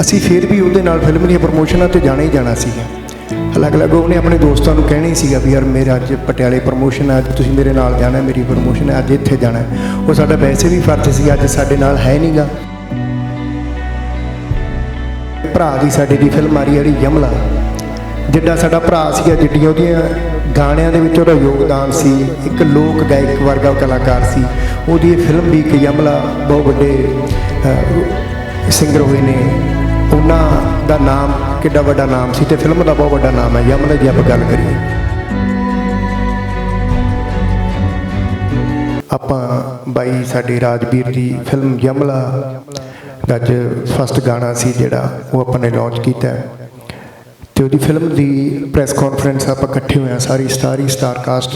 ਅਸੀਂ ਫਿਰ ਵੀ ਉਹਦੇ ਨਾਲ ਫਿਲਮ ਦੀਆਂ ਪ੍ਰਮੋਸ਼ਨਾਂ ਤੇ ਜਾਣਾ ਹੀ ਜਾਣਾ ਸੀਗਾ। ਅਲੱਗ-ਅਲੱਗ ਉਹਨੇ ਆਪਣੇ ਦੋਸਤਾਂ ਨੂੰ ਕਹਿਣਾ ਹੀ ਸੀਗਾ ਵੀ ਯਾਰ ਮੇਰਾ ਅੱਜ ਪਟਿਆਲੇ ਪ੍ਰਮੋਸ਼ਨ ਹੈ ਅੱਜ ਤੁਸੀਂ ਮੇਰੇ ਨਾਲ ਜਾਣਾ, ਮੇਰੀ ਪ੍ਰਮੋਸ਼ਨ ਹੈ ਅੱਜ ਇੱਥੇ ਜਾਣਾ ਉਹ ਸਾਡਾ ਵੈਸੇ ਵੀ ਫਰਜ਼ ਸੀ, ਅੱਜ ਸਾਡੇ ਨਾਲ ਹੈ ਨਹੀਂਗਾ ਭਰਾ ਦੀ ਸਾਡੇ ਦੀ ਫਿਲਮ ਆ ਰਹੀ ਹੈ ਜਿਹੜੀ ਯਮਲਾ। ਜਿੱਡਾ ਸਾਡਾ ਭਰਾ ਸੀਗਾ, ਜਿੱਡੀਆਂ ਉਹਦੀਆਂ ਗਾਣਿਆਂ ਦੇ ਵਿੱਚ ਉਹਦਾ ਯੋਗਦਾਨ ਸੀ, ਇੱਕ ਲੋਕ ਗਾਇਕ ਵਰਗਾ ਕਲਾਕਾਰ ਸੀ। ਉਹਦੀ ਇਹ ਫਿਲਮ ਵੀ ਇੱਕ ਯਮਲਾ, ਬਹੁਤ ਵੱਡੇ ਸਿੰਗਰ ਹੋਏ ਨੇ। ਦਾ ਨਾਮ, ਕਿੱਡਾ ਵੱਡਾ ਨਾਮ ਸੀ ਤੇ ਫਿਲਮ ਦਾ ਬਹੁਤ ਵੱਡਾ ਨਾਮ ਹੈ। ਯਮਲਾ ਦੀ ਆਪਾਂ ਗੱਲ ਕਰੀਏ। ਆਪਾਂ ਬਾਈ ਸਾਡੇ ਰਾਜਵੀਰ ਦੀ ਫਿਲਮ ਯਮਲਾ ਦਾ ਅੱਜ ਫਸਟ ਗਾਣਾ ਸੀ ਜਿਹੜਾ ਉਹ ਆਪਾਂ ਨੇ ਲਾਂਚ ਕੀਤਾ ਹੈ। ਤੇ ਉਹਦੀ ਫਿਲਮ ਦੀ ਪ੍ਰੈਸ ਕਾਨਫਰੰਸ ਆਪਾਂ ਇਕੱਠੇ ਹੋਏ ਆ ਸਾਰੀ ਸਟਾਰੀ ਸਟਾਰ ਕਾਸਟ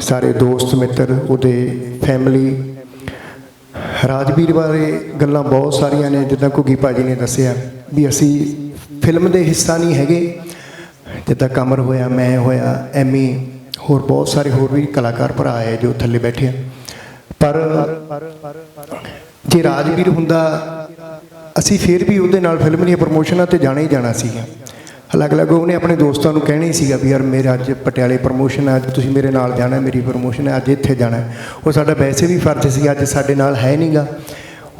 ਸਾਰੇ ਦੋਸਤ, ਮਿੱਤਰ, ਉਹਦੇ ਫੈਮਿਲੀ ਰਾਜਵੀਰ ਬਾਰੇ ਗੱਲਾਂ ਬਹੁਤ ਸਾਰੀਆਂ ਨੇ, ਜਿੱਦਾਂ ਘੁੱਗੀ ਭਾਜੀ ਨੇ ਦੱਸਿਆ। ਵੀ ਅਸੀਂ ਫਿਲਮ ਦੇ ਹਿੱਸਾ ਨਹੀਂ ਹੈਗੇ। ਜਿੱਦਾਂ ਕਮਰ ਹੋਇਆ, ਮੈਂ ਹੋਇਆ, ਐਮੀ, ਹੋਰ ਬਹੁਤ ਸਾਰੇ ਹੋਰ ਵੀ ਕਲਾਕਾਰ ਭਰਾ ਆਏ ਜੋ ਥੱਲੇ ਬੈਠੇ ਆ। ਪਰ ਜੇ ਰਾਜਵੀਰ ਹੁੰਦਾ, ਅਸੀਂ ਫਿਰ ਵੀ ਉਹਦੇ ਨਾਲ ਫਿਲਮ ਦੀਆਂ ਪ੍ਰਮੋਸ਼ਨਾਂ ਤੇ ਜਾਣਾ ਹੀ ਜਾਣਾ ਸੀਗਾ। ਅਲੱਗ-ਅਲੱਗ ਉਹਨੇ ਆਪਣੇ ਦੋਸਤਾਂ ਨੂੰ ਕਹਿਣਾ ਹੀ ਸੀਗਾ ਵੀ ਯਾਰ ਮੇਰਾ ਅੱਜ ਪਟਿਆਲੇ ਪ੍ਰਮੋਸ਼ਨ ਹੈ ਅੱਜ ਤੁਸੀਂ ਮੇਰੇ ਨਾਲ ਜਾਣਾ, ਮੇਰੀ ਪ੍ਰਮੋਸ਼ਨ ਹੈ ਅੱਜ ਇੱਥੇ ਜਾਣਾ। ਉਹ ਸਾਡਾ ਵੈਸੇ ਵੀ ਫਰਜ਼ ਸੀ, ਅੱਜ ਸਾਡੇ ਨਾਲ ਹੈ ਨਹੀਂਗਾ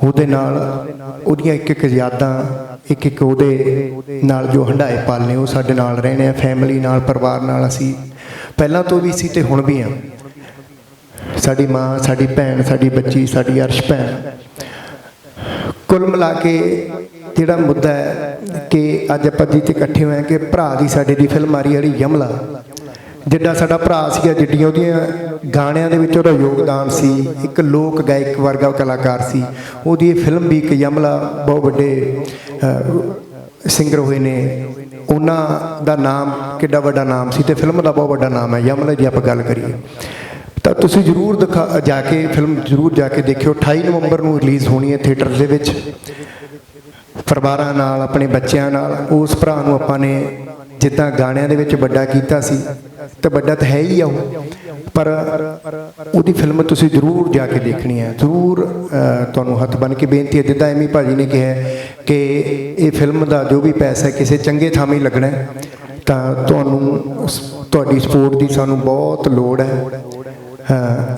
ਉਹਦੇ ਨਾਲ ਉਹਦੀਆਂ ਇੱਕ ਇੱਕ ਯਾਦਾਂ ਇੱਕ ਇੱਕ ਉਹਦੇ ਨਾਲ ਜੋ ਹੰਡਾਏ ਪਲ ਨੇ, ਉਹ ਸਾਡੇ ਨਾਲ ਰਹਿਣੇ ਆ ਫੈਮਿਲੀ ਨਾਲ, ਪਰਿਵਾਰ ਨਾਲ ਅਸੀਂ ਪਹਿਲਾਂ ਤੋਂ ਵੀ ਸੀ ਤੇ ਹੁਣ ਵੀ ਆ। ਸਾਡੀ ਮਾਂ, ਸਾਡੀ ਭੈਣ, ਸਾਡੀ ਬੱਚੀ, ਸਾਡੀ ਅਰਸ਼ ਭੈਣ ਕੁੱਲ ਮਿਲਾ ਕੇ ਜਿਹੜਾ ਮੁੱਦਾ ਹੈ ਕਿ ਅੱਜ ਆਪਾਂ ਜਿੱਥੇ ਇਕੱਠੇ ਹੋਏ ਹਾਂ ਕਿ ਭਰਾ ਦੀ ਸਾਡੇ ਦੀ ਫਿਲਮ ਆ ਰਹੀ ਹੈ ਜਿਹੜੀ ਯਮਲਾ ਜਿੱਡਾ ਸਾਡਾ ਭਰਾ ਸੀਗਾ ਜਿੱਡੀਆਂ ਉਹਦੀਆਂ ਗਾਣਿਆਂ ਦੇ ਵਿੱਚ ਉਹਦਾ ਯੋਗਦਾਨ ਸੀ, ਇੱਕ ਲੋਕ ਗਾਇਕ ਵਰਗਾ ਕਲਾਕਾਰ ਸੀ, ਉਹਦੀ ਇਹ ਫਿਲਮ ਵੀ ਇੱਕ ਯਮਲਾ ਬਹੁਤ ਵੱਡੇ ਸਿੰਗਰ ਹੋਏ ਨੇ। ਉਹਨਾਂ ਦਾ ਨਾਮ ਕਿੱਡਾ ਵੱਡਾ ਨਾਮ ਸੀ ਤੇ ਫਿਲਮ ਦਾ ਬਹੁਤ ਵੱਡਾ ਨਾਮ ਹੈ, ਯਮਲਾ ਜੀ ਆਪਾਂ ਗੱਲ ਕਰੀਏ। ਤਾਂ ਤੁਸੀਂ ਜਰੂਰ ਦਿਖਾ, ਜਾ ਕੇ ਫਿਲਮ ਜਰੂਰ ਜਾ ਕੇ ਦੇਖਿਓ। 28 ਨਵੰਬਰ ਨੂੰ ਰਿਲੀਜ਼ ਹੋਣੀ ਹੈ ਥੀਏਟਰ ਦੇ ਵਿੱਚ। ਪਰਿਵਾਰਾਂ ਨਾਲ, ਆਪਣੇ ਬੱਚਿਆਂ ਨਾਲ, ਉਸ ਭਰਾ ਨੂੰ ਆਪਾਂ ਨੇ ਜਿੱਦਾਂ ਗਾਣਿਆਂ ਦੇ ਵਿੱਚ ਵੱਡਾ ਕੀਤਾ ਸੀ, ਤੇ ਵੱਡਾ ਤਾਂ ਹੈ ਹੀ ਆ ਉਹ। ਪਰ ਉਹਦੀ ਫਿਲਮ ਤੁਸੀਂ ਜਰੂਰ ਜਾ ਕੇ ਦੇਖਣੀ ਹੈ। ਜਰੂਰ ਤੁਹਾਨੂੰ ਹੱਥ ਬਨ ਕੇ ਬੇਨਤੀ ਹੈ, ਜਿੱਦਾਂ ਐਮੀ ਭਾਜੀ ਨੇ ਕਿਹਾ ਕਿ ਇਹ ਫਿਲਮ ਦਾ ਜੋ ਵੀ ਪੈਸਾ ਕਿਸੇ ਚੰਗੇ ਥਾਂ ਲੱਗਣਾ ਤਾਂ ਤੁਹਾਨੂੰ ਤੁਹਾਡੀ ਸਪੋਰਟ ਦੀ ਸਾਨੂੰ ਬਹੁਤ ਲੋੜ ਹੈ।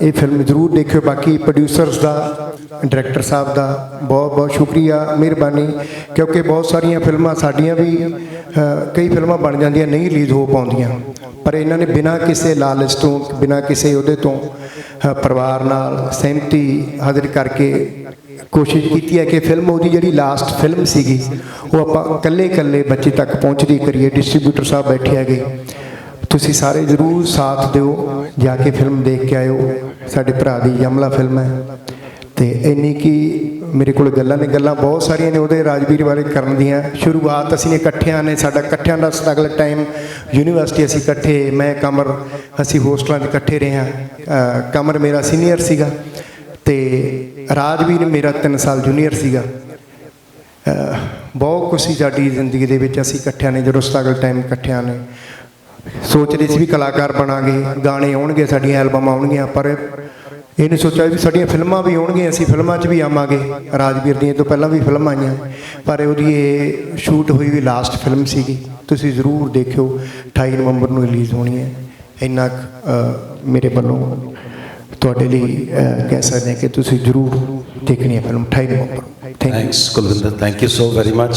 ਇਹ ਫਿਲਮ ਜ਼ਰੂਰ ਦੇਖਿਓ। ਬਾਕੀ ਪ੍ਰੋਡਿਊਸਰਸ ਦਾ ਡਾਇਰੈਕਟਰ ਸਾਹਿਬ ਦਾ ਬਹੁਤ ਬਹੁਤ ਸ਼ੁਕਰੀਆ, ਮਿਹਰਬਾਨੀ, ਕਿਉਂਕਿ ਬਹੁਤ ਸਾਰੀਆਂ ਫਿਲਮਾਂ ਸਾਡੀਆਂ ਵੀ ਕਈ ਫਿਲਮਾਂ ਬਣ ਜਾਂਦੀਆਂ, ਨਹੀਂ ਰਿਲੀਜ਼ ਹੋ ਪਾਉਂਦੀਆਂ। ਪਰ ਇਹਨਾਂ ਨੇ ਬਿਨਾਂ ਕਿਸੇ ਲਾਲਚ ਤੋਂ, ਬਿਨਾਂ ਕਿਸੇ ਉਹਦੇ ਤੋਂ ਪਰਿਵਾਰ ਨਾਲ ਸਹਿਮਤੀ ਹਾਜ਼ਰ ਕਰਕੇ ਕੋਸ਼ਿਸ਼ ਕੀਤੀ ਹੈ ਕਿ ਫਿਲਮ ਉਹਦੀ ਜਿਹੜੀ ਲਾਸਟ ਫਿਲਮ ਸੀਗੀ, ਉਹ ਆਪਾਂ ਇਕੱਲੇ ਇਕੱਲੇ ਬੱਚੇ ਤੱਕ ਪਹੁੰਚਦੀ ਕਰੀਏ। ਡਿਸਟ੍ਰੀਬਿਊਟਰ ਸਾਹਿਬ ਬੈਠੇ ਹੈਗੇ। ਤੁਸੀਂ ਸਾਰੇ ਜਰੂਰ ਸਾਥ ਦਿਓ, ਜਾ ਕੇ ਫਿਲਮ ਦੇਖ ਕੇ ਆਇਓ। ਸਾਡੇ ਭਰਾ ਦੀ ਯਮਲਾ ਫਿਲਮ ਹੈ। ਤੇ ਇੰਨੀ ਕੀ ਮੇਰੇ ਕੋਲ ਗੱਲਾਂ ਨੇ, ਗੱਲਾਂ ਬਹੁਤ ਸਾਰੀਆਂ ਨੇ, ਉਹਦੇ ਰਾਜਵੀਰ ਬਾਰੇ ਕਰਨ ਦੀਆਂ। ਸ਼ੁਰੂਆਤ ਅਸੀਂ ਇਕੱਠਿਆਂ ਨੇ, ਸਾਡਾ ਇਕੱਠਿਆਂ ਦਾ ਸਟਰਗਲ ਟਾਈਮ। ਯੂਨੀਵਰਸਿਟੀ ਅਸੀਂ ਇਕੱਠੇ, ਮੈਂ, ਕਮਰ, ਅਸੀਂ ਹੋਸਟਲਾਂ 'ਚ ਇਕੱਠੇ ਰਹੇ ਹਾਂ। ਕਮਰ ਮੇਰਾ ਸੀਨੀਅਰ ਸੀਗਾ ਤੇ ਰਾਜਵੀਰ ਮੇਰਾ 3 ਸਾਲ ਜੂਨੀਅਰ ਸੀਗਾ। ਬਹੁਤ ਕੁਛ ਸੀ ਸਾਡੀ ਜ਼ਿੰਦਗੀ ਦੇ ਵਿੱਚ ਅਸੀਂ ਇਕੱਠਿਆਂ ਨੇ, ਜਦੋਂ ਸਟਰਗਲ ਟਾਈਮ ਇਕੱਠਿਆਂ ਨੇ। ਸੋਚ ਰਹੇ ਸੀ ਵੀ ਕਲਾਕਾਰ ਬਣਾਂਗੇ, ਗਾਣੇ ਆਉਣਗੇ, ਸਾਡੀਆਂ ਐਲਬਮਾਂ ਆਉਣਗੀਆਂ, ਪਰ ਇਹ ਨਹੀਂ ਸੋਚਿਆ ਵੀ ਸਾਡੀਆਂ ਫਿਲਮਾਂ ਵੀ ਆਉਣਗੀਆਂ, ਅਸੀਂ ਫਿਲਮਾਂ 'ਚ ਵੀ ਆਵਾਂਗੇ। ਰਾਜਵੀਰ ਦੀਆਂ ਤੋਂ ਪਹਿਲਾਂ ਵੀ ਫਿਲਮਾਂ ਆਈਆਂ, ਪਰ ਉਹਦੀ ਇਹ ਸ਼ੂਟ ਹੋਈ ਵੀ ਲਾਸਟ ਫਿਲਮ ਸੀਗੀ। ਤੁਸੀਂ ਜ਼ਰੂਰ ਦੇਖਿਓ 28 ਨਵੰਬਰ ਨੂੰ ਰਿਲੀਜ਼ ਹੋਣੀ ਹੈ। ਇੰਨਾ ਮੇਰੇ ਵੱਲੋਂ ਤੁਹਾਡੇ ਲਈ ਕਹਿ ਸਕਦੇ ਹਾਂ ਕਿ ਤੁਸੀਂ ਜ਼ਰੂਰ ਦੇਖਣੀ ਹੈ film 28 November thank you so very Thank